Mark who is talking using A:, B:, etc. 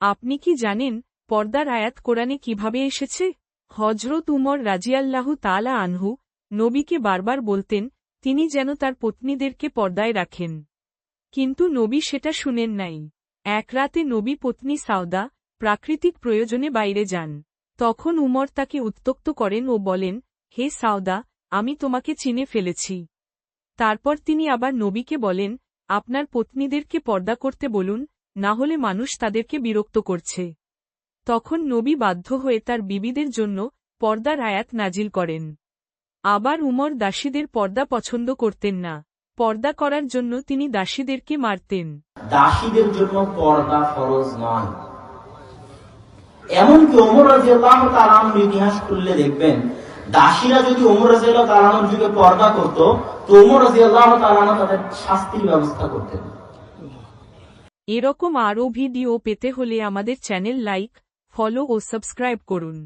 A: আপনি কি জানেন পর্দার আয়াত কোরআনে কীভাবে এসেছে? হজরত উমর রাজিয়াল্লাহু তালা আনহু নবীকে বারবার বলতেন, তিনি যেন তার পত্নীদেরকে পর্দায় রাখেন। কিন্তু নবী সেটা শুনেন নাই। এক রাতে নবী পত্নী সাউদা প্রাকৃতিক প্রয়োজনে বাইরে যান। তখন উমর তাকে উত্তক্ত করেন ও বলেন, হে সাউদা আমি তোমাকে চিনে ফেলেছি। তারপর তিনি আবার নবীকে বলেন, আপনার পত্নীদেরকে পর্দা করতে বলুন না হলে মানুষ তাদেরকে বিরক্ত করছে। তখন নবী বাধ্য হয়ে তার বিবিদের জন্য পর্দার আয়াত নাজিল করেন। আবার উমর দাসীদের পর্দা পছন্দ করতেন না। পর্দা করার জন্য তিনি দাসীদেরকে মারতেন।
B: দাসীদের জন্য পর্দা ফরজ নয়। এমনকি ওমর রাজিয়াল্লাহ তালানোর ইতিহাস খুললে দেখবেন, দাসীরা যদি ওমর রাজিয়াল্লাহ তালানোর যুগে পর্দা করত, তো ওমর রাজিয়াল্লাহ তালানো তাদের শাস্তির ব্যবস্থা করতেন।
A: এরকম আরও ভিডিও পেতে হলে আমাদের চ্যানেল লাইক ফলো ও সাবস্ক্রাইব করুন।